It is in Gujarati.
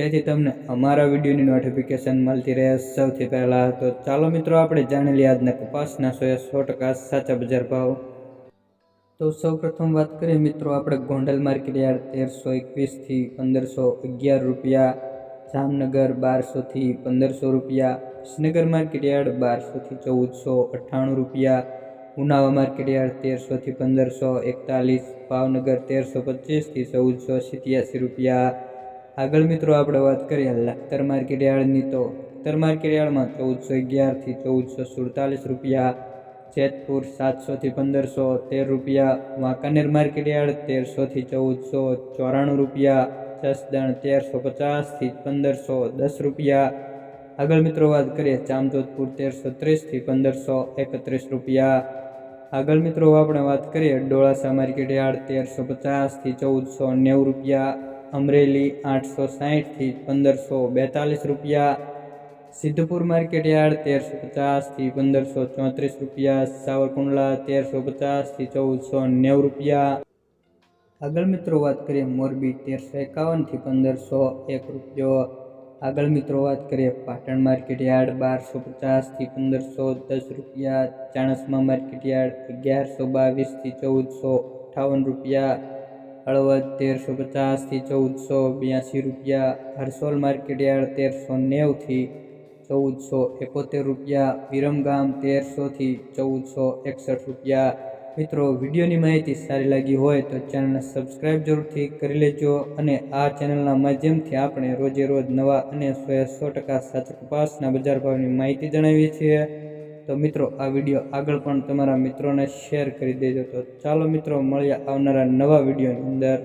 જેથી તમને અમારા વિડીયોની નોટિફિકેશન મળતી રહે સૌથી પહેલાં તો ચાલો મિત્રો આપણે જાણી લઈએ આજના કપાસના સો સો ટકા સાચા બજાર ભાવ. તો સૌપ્રથમ વાત કરીએ મિત્રો આપણે ગોંડલ માર્કેટ યાર્ડ તેરસો એકવીસથી પંદરસો અગિયાર રૂપિયા, જામનગર બારસોથી પંદરસો રૂપિયા વિસનગર માર્કેટ યાર્ડ બારસોથી ચૌદસો અઠ્ઠાણું રૂપિયા, ઉનાવા માર્કેટ યાર્ડ તેરસોથી પંદરસો એકતાલીસ, ભાવનગર તેરસો પચીસથી ચૌદસો સિત્યાસી રૂપિયા આગળ મિત્રો આપણે વાત કરીએ લખતર માર્કેટ યાર્ડની તો લખતર માર્કેટ યાર્ડમાં ચૌદસો અગિયારથી ચૌદસો સુડતાલીસ રૂપિયા, જેતપુર સાતસોથી પંદરસો તેર રૂપિયા, વાંકાનેર માર્કેટ યાર્ડ તેરસોથી ચૌદસો ચોરાણું રૂપિયા, જસદણ તેરસો પચાસથી પંદરસો દસ રૂપિયા. આગળ મિત્રો વાત કરીએ જામજોધપુર તેરસો ત્રીસથી પંદરસો એકત્રીસ રૂપિયા. આગળ મિત્રો આપણે વાત કરીએ ડોળાસા માર્કેટ યાર્ડ તેરસો પચાસથી ચૌદસો નેવું રૂપિયા. અમરેલી આઠસો સાહીઠથી પંદરસો બેતાલીસ રૂપિયા, સિદ્ધપુર માર્કેટ યાર્ડ તેરસો પચાસથી પંદરસો ચોત્રીસ રૂપિયા, સાવરકુંડલા તેરસો પચાસથી ચૌદસો નેવું રૂપિયા. આગળ મિત્રો વાત કરીએ મોરબી તેરસો એકાવનથી પંદરસો એક રૂપિયો. આગળ મિત્રો વાત કરીએ પાટણ માર્કેટ યાર્ડ બારસો પચાસથી પંદરસો દસ રૂપિયા, ચાણસમા માર્કેટ યાર્ડ અગિયારસો બાવીસથી ચૌદસો અઠ્ઠાવન રૂપિયા હળવદ તેરસો પચાસથી ચૌદસો બ્યાસી રૂપિયા, હરસોલ માર્કેટ તેરસો નેવથી ચૌદસો એકોતેર રૂપિયા, વિરમગામ તેરસોથી ચૌદસો એકસઠ રૂપિયા. મિત્રો, વિડીયોની માહિતી સારી લાગી હોય તો ચેનલને સબસ્ક્રાઈબ જરૂરથી કરી લેજો અને આ ચેનલના માધ્યમથી આપણે રોજે રોજ નવા અને સો સો ટકા સાચા કપાસના બજાર ભાવની માહિતી જણાવીએ છીએ. તો મિત્રો, આ વીડિયો આગળ પણ તમારા મિત્રોને શેર કરી દેજો. તો ચાલો મિત્રો, મળીએ આવનારા નવા વિડીયોની અંદર.